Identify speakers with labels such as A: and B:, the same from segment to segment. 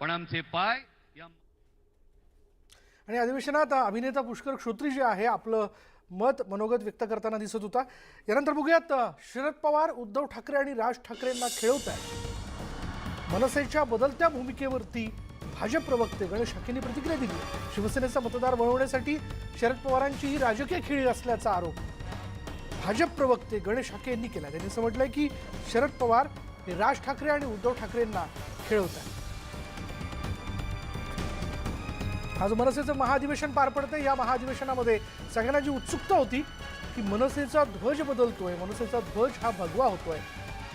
A: पण आमचे पाय
B: आणि अधिवेशनात अभिनेता पुष्कर श्रोत्री जे आहे आपलं मत मनोगत व्यक्त करताना दिसत होता. यानंतर बघूयात शरद पवार उद्धव ठाकरे आणि राज ठाकरेंना खेळवत आहे मनसेच्या बदलत्या भूमिकेवरती भाजप प्रवक्ते गणेश हाकेंनी प्रतिक्रिया दिली. शिवसेनेचा मतदार वळवण्यासाठी शरद पवारांची ही राजकीय खेळी असल्याचा आरोप भाजप प्रवक्ते गणेश हाके यांनी केला. त्यांनी असं म्हटलंय की शरद पवार हे राज ठाकरे आणि उद्धव ठाकरेंना खेळवत आहेत. आज मनसेचं महाधिवेशन पार पडतं या महाधिवेशनामध्ये सगळ्यांना जी उत्सुकता होती की मनसेचा ध्वज बदलतोय मनसेचा ध्वज हा भगवा होतोय.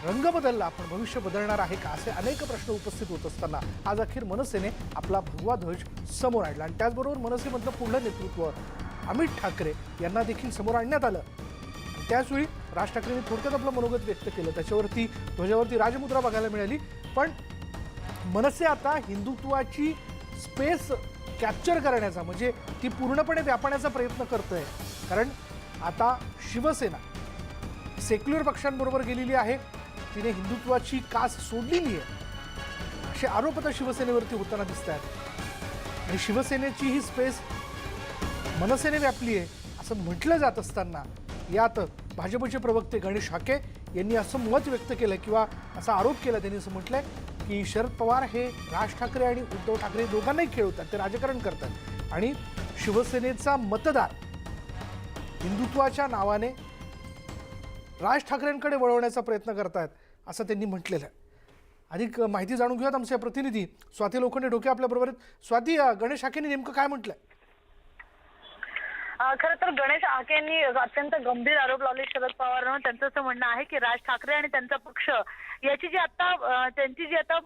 B: रंग बदलला पण भविष्य बदलणार आहे का? असे अनेक प्रश्न उपस्थित होत असताना आज अखेर मनसेने आपला भगवा ध्वज समोर आणला. आणि त्याचबरोबर मनसेमधलं पुढलं नेतृत्व अमित ठाकरे यांना देखील समोर आणण्यात आलं. त्याचवेळी राज ठाकरेंनी थोडक्यात आपलं मनोगत व्यक्त केलं. त्याच्यावरती ध्वजावरती राजमुद्रा बघायला मिळाली. पण मनसे आता हिंदुत्वाची स्पेस कॅप्चर करण्याचा म्हणजे ती पूर्णपणे व्यापण्याचा प्रयत्न करतोय. कारण आता शिवसेना सेक्युलर पक्षांबरोबर गेलेली आहे. तिने हिंदुत्वाची कास सोडलेली आहे. असे आरोप आता शिवसेनेवरती होताना दिसत आहेत. आणि शिवसेनेची ही स्पेस मनसेने व्यापली आहे असं म्हटलं जात असताना यात भाजपचे प्रवक्ते गणेश हाके यांनी असं मत व्यक्त केलं किंवा असा आरोप केला त्यांनी असं म्हटलंय. की शरद पवार हे राज ठाकरे आणि उद्धव ठाकरे दोघांनाही खेळवतात ते राजकारण करतात. आणि शिवसेनेचा मतदार हिंदुत्वाच्या नावाने राज ठाकरेंकडे वळवण्याचा प्रयत्न करतायत असं त्यांनी म्हटलेलं आहे. अधिक माहिती जाणून घेऊयात आमचे प्रतिनिधी स्वाती लोखंडे डोके आपल्याबरोबर आहेत. स्वाती गणेश हाकेंनी नेमकं काय म्हटलंय?
C: खर तर गणेश आके यांनी अत्यंत गंभीर आरोप लावले शरद पवारांवर. त्यांचं असं म्हणणं आहे की राज ठाकरे आणि त्यांचा पक्ष याची जी आता त्यांची जी आता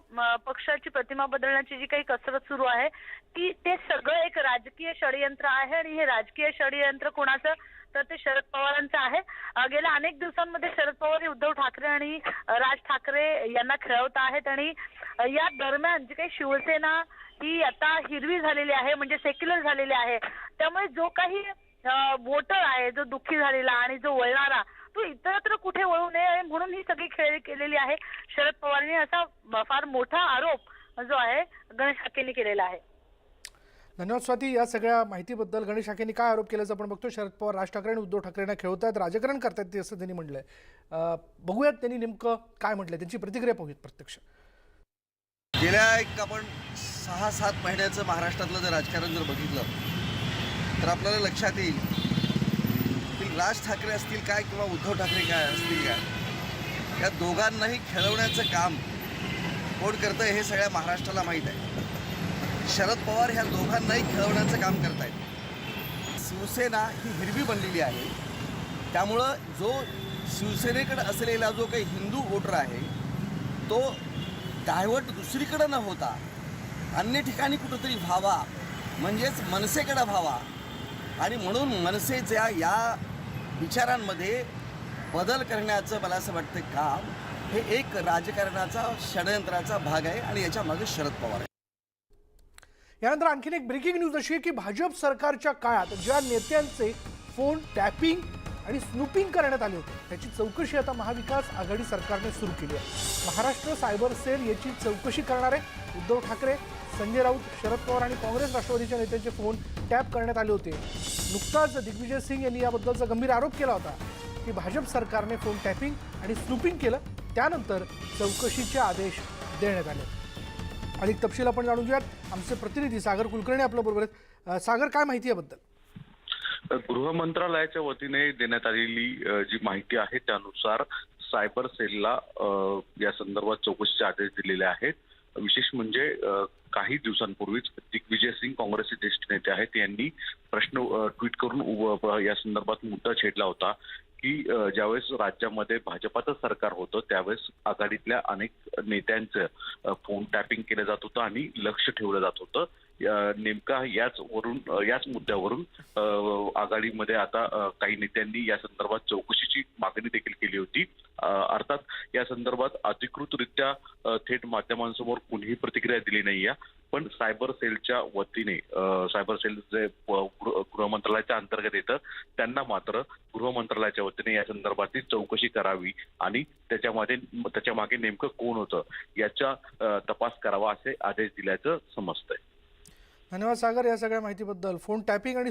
C: पक्षाची प्रतिमा बदलण्याची जी काही कसरत सुरू आहे ती ते सगळं एक राजकीय षडयंत्र आहे आणि हे राजकीय षडयंत्र कोणाचं? तर ते शरद पवारांचं आहे. गेल्या अनेक दिवसांमध्ये शरद पवार हे उद्धव ठाकरे आणि राज ठाकरे यांना खेळवत आहेत आणि या दरम्यान जी काही शिवसेना ही आता हिरवी झालेली आहे म्हणजे सेक्युलर झालेली आहे त्यामुळे जो काही वोटर आहे जो दुःखी झालेला आणि जो वळणारा तो इतरत्र कुठे वळू नये आणि म्हणून ही सगळी खेळ केलेली आहे. शरद पवारांनी असा फार मोठा आरोप जो आहे गणेश ठाकरेंनी केलेला आहे.
B: धन्यवाद स्वाती. या सगळ्या माहितीबद्दल गणेश हाकेंनी काय आरोप केल्याचं आपण बघतो. शरद पवार राज ठाकरे आणि उद्धव ठाकरेंना खेळवतायत राजकारण करतायत ते असं त्यांनी म्हटलंय बघूयात त्यांनी नेमकं काय म्हटलंय त्यांची प्रतिक्रिया पाहूयात प्रत्यक्ष.
D: गेल्या एक आपण सहा सात महिन्याचं महाराष्ट्रातलं जर राजकारण जर बघितलं तर आपल्याला लक्षात येईल. की राज ठाकरे असतील काय किंवा उद्धव ठाकरे काय असतील काय? या दोघांनाही खेळवण्याचं काम कोण करतं हे सगळ्या महाराष्ट्राला माहीत आहे. शरद पवार ह्या दोघांनाही खेळवण्याचं काम करतायत. शिवसेना ही हिरवी बनलेली आहे. त्यामुळं जो शिवसेनेकडे असलेला जो काही हिंदू वोटर आहे तो डायव्हर्ट दुसरीकडं न होता अन्य ठिकाणी कुठंतरी व्हावा म्हणजेच मनसेकडं व्हावा आणि म्हणून मनसेच्या या विचारांमध्ये बदल करण्याचं मला असं वाटतं काम हे एक राजकारणाचा षडयंत्राचा भाग आहे आणि याच्या मागे शरद पवार आहे
B: यानंतर आणखीन एक ब्रेकिंग न्यूज अशी आहे की भाजप सरकारच्या काळात ज्या नेत्यांचे फोन टॅपिंग आणि स्नूपिंग करण्यात आले होते. त्याची चौकशी आता महाविकास आघाडी सरकारने सुरू केली आहे. महाराष्ट्र सायबर सेल याची चौकशी करणारे उद्धव ठाकरे संजय राऊत शरद पवार आणि काँग्रेस राष्ट्रवादीच्या नेत्यांचे फोन टॅप करण्यात आले होते. नुकताच दिग्विजय सिंग यांनी याबद्दलचा गंभीर आरोप केला होता की भाजप सरकारने फोन टॅपिंग आणि स्नूपिंग केलं. त्यानंतर चौकशीचे आदेश देण्यात आले. अधिक तपशील आपण जाणून घेऊयात. आमचे प्रतिनिधी सागर कुलकर्णी आपल्याबरोबर आहेत. सागर काय माहिती याबद्दल?
E: गृह मंत्रालयाच्या वतीने देण्यात आलेली जी माहिती आहे त्यानुसार सायबर सेलला या संदर्भात चौकशीचे आदेश दिलेले आहेत. विशेष म्हणजे काही दिवसांपूर्वीच दिग्विजय सिंग काँग्रेसचे ज्येष्ठ नेते आहेत यांनी प्रश्न ट्विट करून या संदर्भात मुद्दा छेडला होता की ज्यावेळेस राज्यामध्ये भाजपाचं सरकार होतं त्यावेळेस आघाडीतल्या अनेक नेत्यांचं फोन टॅपिंग केलं जात होतं आणि लक्ष ठेवलं जात होतं. नेमका याच वरून याच मुद्द्यावरून आघाडीमध्ये आता काही नेत्यांनी या संदर्भात चौकशीची मागणी देखील केली होती. अर्थात या संदर्भात अधिकृतरित्या थेट माध्यमांसमोर कुणीही प्रतिक्रिया दिली नाही पण सायबर सेलच्या वतीने सायबर सेल जे गृहमंत्रालयाच्या गृह मंत्रालयाच्या अंतर्गत येतं त्यांना मात्र गृह मंत्रालयाच्या वतीने या संदर्भातली चौकशी करावी आणि त्याच्यामध्ये त्याच्यामागे नेमकं कोण होतं याचा तपास करावा असे आदेश दिल्याचं समजतंय.
B: धन्यवाद सागर या सगळ्या माहितीबद्दल. फोन टॅपिंग आणि